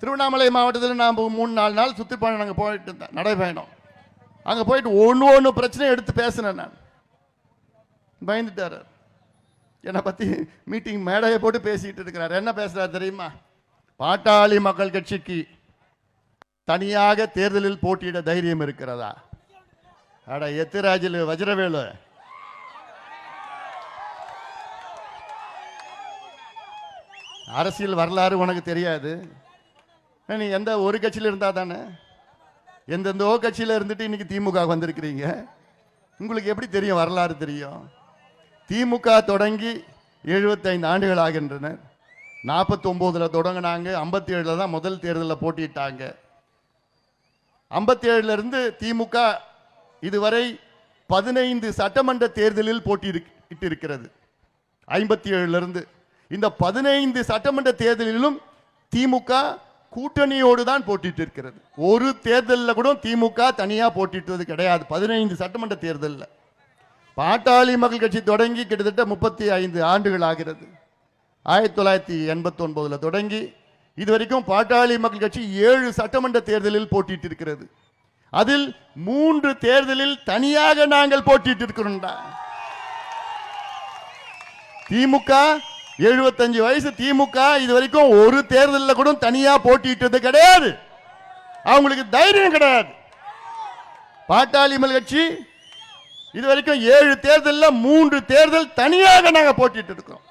திருவண்ணாமலை மாவட்டத்தில் நான் மூணு நாலு நாள் சுற்றுப்பயணம் நாங்கள் போயிட்டு இருந்தேன் நடைபயணம். அங்கே போயிட்டு ஒன்று ஒன்று பிரச்சனையை எடுத்து பேசினேன் நான். பயந்துட்டார். என்னை பற்றி மீட்டிங் மேடையை போட்டு பேசிக்கிட்டு இருக்கிறார். என்ன பேசுகிறார் தெரியுமா? பாட்டாளி மக்கள் கட்சிக்கு தனியாக தேர்தலில் போட்டியிட தைரியம் இருக்கிறதா? அட எத்திராஜில் வஜ்ரவேலு. அரசியல் வரலாறு உனக்கு தெரியாது. நீ எந்த ஒரு கட்சியில் இருந்தால் தானே? எந்தெந்தோ கட்சியில் இருந்துட்டு இன்னைக்கு திமுக வந்திருக்கிறீங்க. உங்களுக்கு எப்படி தெரியும் வரலாறு தெரியும்? திமுக தொடங்கி 75 ஆண்டுகள் ஆகின்றன நாற்பத்தொம்போதில் தொடங்கினாங்க ஐம்பத்தி ஏழில் தான் முதல் தேர்தலில் போட்டியிட்டாங்க. ஐம்பத்தி ஏழுலேருந்து திமுக இதுவரை பதினைந்து சட்டமன்ற தேர்தலில் போட்டியிட்டு இருக்கிறது ஐம்பத்தி ஏழுலேருந்து இந்த பதினைந்து சட்டமன்ற தேர்தலிலும் திமுக கூட்டணியோடு தான் போட்டிட்டு இருக்கிறது. ஒரு தேர்தலில் கூட திமுக தனியாக போட்டிட்டது கிடையாது. பதினைந்து சட்டமன்ற தேர்தலில். பாட்டாளி மக்கள் கட்சி தொடங்கி கிட்டத்தட்ட முப்பத்தி ஐந்து ஆண்டுகள் ஆகிறது. ஆயிரத்தி தொள்ளாயிரத்தி எண்பத்தொன்பதில் தொடங்கி தொடங்கி இதுவரைக்கும் பாட்டாளி மக்கள் கட்சி ஏழு சட்டமன்ற தேர்தலில் போட்டிட்டு இருக்கிறது. அதில் மூன்று தேர்தலில் தனியாக நாங்கள் போட்டிட்டு இருக்கிறோம்டா. திமுக 75 வயசு திமுக இது வரைக்கும் ஒரு தேர்தலில் கூட தனியா போட்டியிட்டது கிடையாது. அவங்களுக்கு தைரியம் கிடையாது. பாட்டாளி மக்கள் கட்சி இது வரைக்கும் ஏழு தேர்தலில் மூன்று தேர்தல் தனியாக நாங்கள் போட்டிட்டு இருக்கோம்.